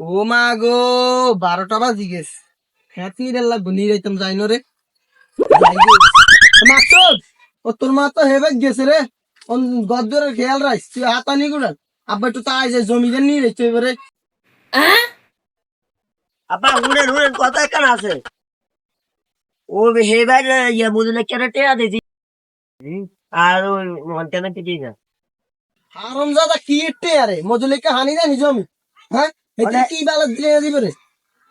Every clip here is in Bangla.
ও মা গো বারোটা বাজি গেছে। রে লাগবো নিয়ে যাইতাম যাই রে। মাকসুদ ও তোর মা তো হেবে গেছে রে। ওন গদ্দরের খেয়াল রাখ তুই হাতা নি গুড়ান আব্বা একটু তাই যে জমিদার নিয়ে রেখে এবারে আপা উড়েন উড়েন কথা কেন আছে? ও হেবার ইয়ে বুঝলে কেন টেয়া দিছি আর ওই কেন টিকি না। হারম জাদা কি ইটে আরে মজুলিকে হানি জানি জমি। হ্যাঁ? কি বালা দিলে দিবে রে?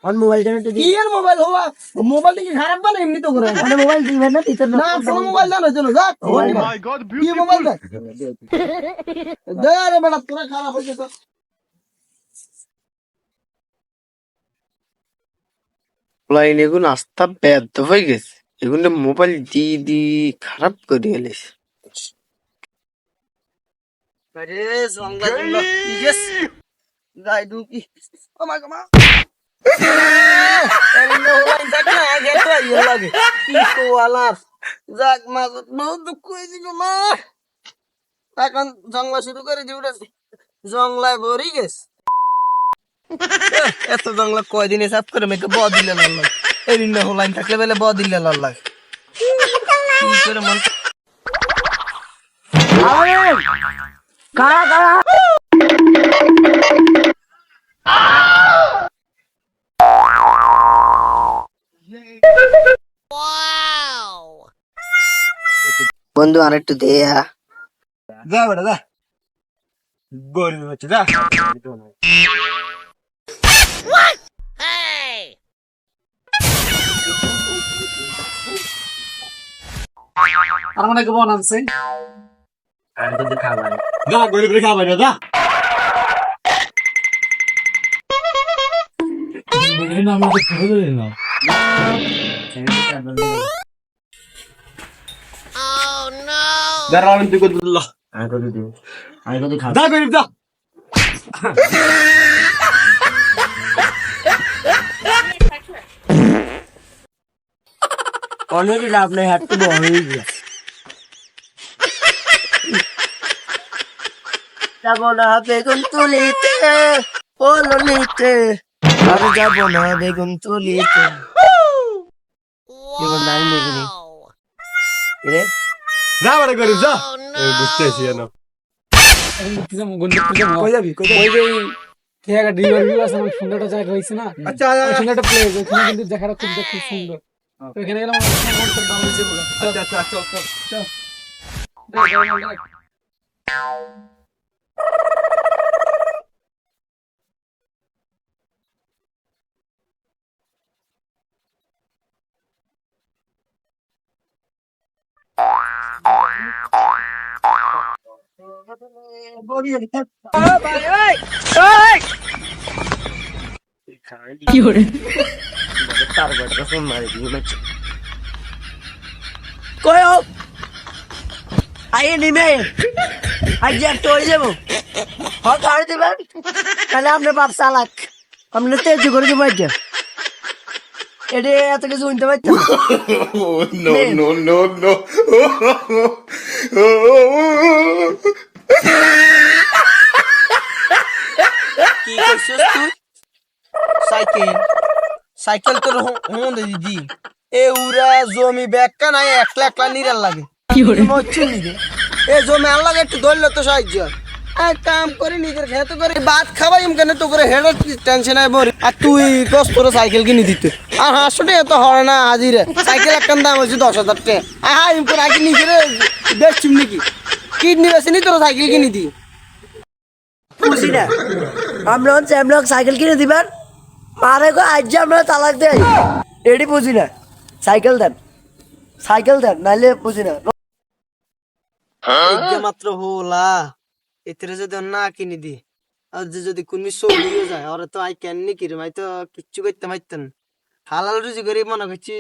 অন মোবাইল কেন টিকি কি আর মোবাইল হওয়া? মোবাইল কি খারাপ বানা এমনি তো করে? মানে মোবাইল দিবেন না তিতর না। কোনো মোবাইল দাও চলো যা। কি মোবাইল দে দে রে বেটা তোরা খারাপ হয়েছে তো লাইন এগুন আস্থা ব্যর্থ হয়ে গেছে। এগুন মোবাইল দি দি খারাপ করে আরে জঙ্গল গাই দুকি ও মা গো মা এখন জঙ্গলা শুরু করে দিয়ে উঠেছে জঙ্গলায় ভরি গেছে এত জঙ্গলা কয়দিনে সাফ করে মেয়েকে ব দিলে লাল লাগে এদিন না হলাইন থাকলে বেলে ব দিলে লাল লাগে কি করে মন কারা কারা বন্ধু আর একটু দে যা বেটা যা গরিব হচ্ছে যা আর মানে কেমন আনছে? যা গরিব খাবার যা আমাকে না। দাঁড়া আমি তুই করতে দিল আমি কত দিব? আমি কত খাব? যা গরিব যা। অনেক লাভ নেই হাত তো বড় হয়ে গিয়া যাব না বেগুন তুলিতে পললিতে আর যাব না বেগুন তুলিতে। যা বেটা গরিব যা। এই বুঝতেছি না কই যাবি কই যাবি? আছে ডিভার ভিউ আছে আমার সুন্দরটা জায়গা হয়েছে না? আচ্ছা ওই সুন্দরটা প্লেস ওখানে কিন্তু জায়গাটা খুব দেখতে খুব সুন্দর। তো এখানে গেলাম হয়েছে পুরো আচ্ছা আচ্ছা চল। চল। কই হোক আইয়ে নিমে তাহলে আপনি বাপ চালাক আপনি তেজ করে দেবো আজ এটা এত কিছু শুনতে পারতাম no no no no. কি কইছস তুই? সাইকেল। সাইকেল তোর হুন দিদি এ উরা জমি ব্যাগটা নাই একলা একলা নিরাল লাগে। কি হচ্ছে নিবে এ জমি আল্লাহ একটু ধরলে তো সাহায্য। হয়। আর কাম করে নিজের খেতে করে ভাত খাবাই কেন তো করে হেডের টেনশন আয় বরে আর তুই কষ্ট করে সাইকেল কিনে দিতে। আর হাঁসশো টাকা তো হয় না হাজিরে। সাইকেল একখান দাম হচ্ছে দশ হাজার টাকা। আর এম করে আগে নিজের দেখছিম নাকি? কিডনি বেশি নি তোর সাইকেল কিনে দি। বুঝি না। আমরা হচ্ছে আমরা সাইকেল কিনে দিবেন মারে গো আজ আমরা তালাক দেয় এটি বুঝি না। সাইকেল দেন। সাইকেল দেন নাইলে বুঝি না। মাত্র হোলা এতে যদি না কিনে দি। আর যে যদি কোনমি চলিও যায় ওরা তো আই কেন নি কিরে? ভাই তো কিচ্ছু করতে পারতেন। হালাল রুজি করে মনে করছি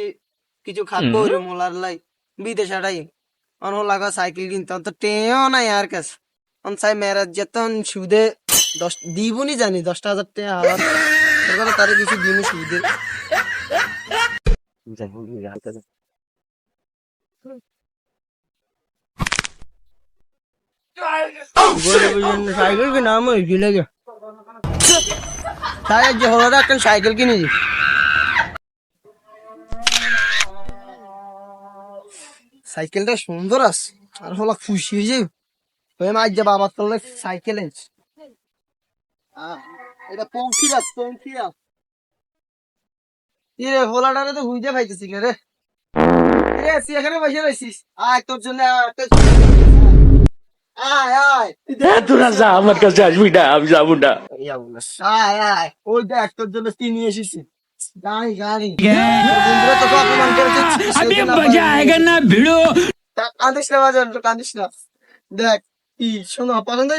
কিছু খাব ওরে মোলার লাই। বিদেশ আড়াই অন হোলা গা সাইকেল কিনতে অন তো টেও নাই আর কাছে। অন সাই মেরাজ যেতন সুদে দশ দিবনি জানি দশটা হাজার টাকা হালাল এরপরে তারে কিছু দিনই সুদে। সাইকেল কি নাম হয়েছিল তাই যে হলো একটা সাইকেল কিনে সাইকেলটা সুন্দর আছে। আর হলো খুশি হয়ে যাবে ওই মাঝ যে বাবার তোলে সাইকেল এনেছে। এটা পঙ্খিরাজ পঙ্খিরাজ। কি রে হোলাটারে তো হুইজে পাইতেছি না রে। রে তুই এখানে বসে রয়েছিস আয় তোর জন্য আয় আয় তোরা যা আমার কাছে আসবি না আমি যাব না। আয় আয়। ওই দেখ তোর জন্য কি নিয়ে এসেছি। শোনো পছন্দ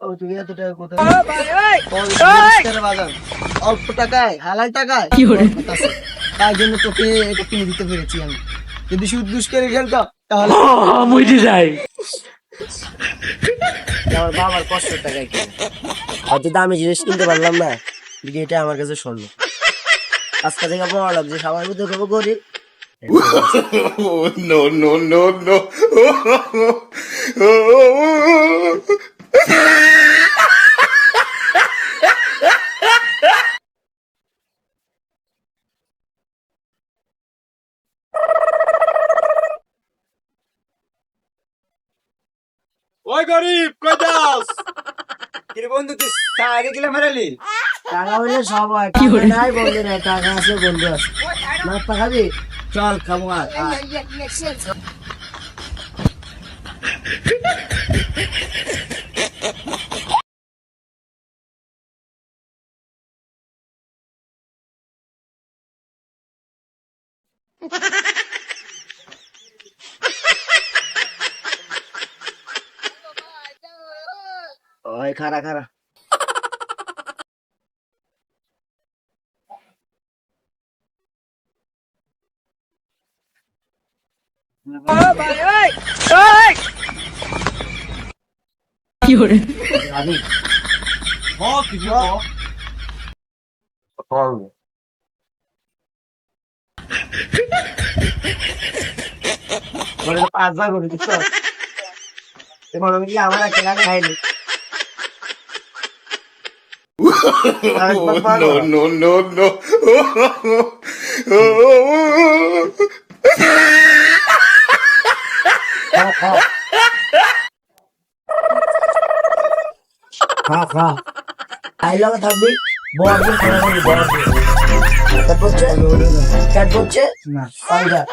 ও তুই অল্প টাকায় হালাল টাকায় কি তার জন্য তোকে এটা কিনে দিতে পেরেছি আমি যদি সুদ দুষ করে খেলতাম তাহলে বুঝে যাই আমার বাবার কষ্ট টাকায় দামি জিনিস কিনতে পারলাম না এটা আমার কাছে স্বর্ণ। আজকে থেকে বড় লাগছে সবার মধ্যে খবর করি no no no no. ওই গরিব কই যাস? কি বন্ধু তুই আগে গেলে মেরালি টাকা হইলে সব হয়। টাকা নাই বন্ধু নাই টাকা আছে বন্ধু আছে নাস্তা খাবি চল খাব আর আয়। ওই খারা খারা পাঁচবার করে? দিচ্ছ এখন আমি কি আমার একটা খাইনি no no no no খা খা। আইলাম থাকবি? বড় বড় কাট পড়ছে কাট পড়ছে না। পাউডার